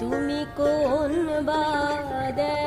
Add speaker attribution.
Speaker 1: তুমি কোন বাদেশে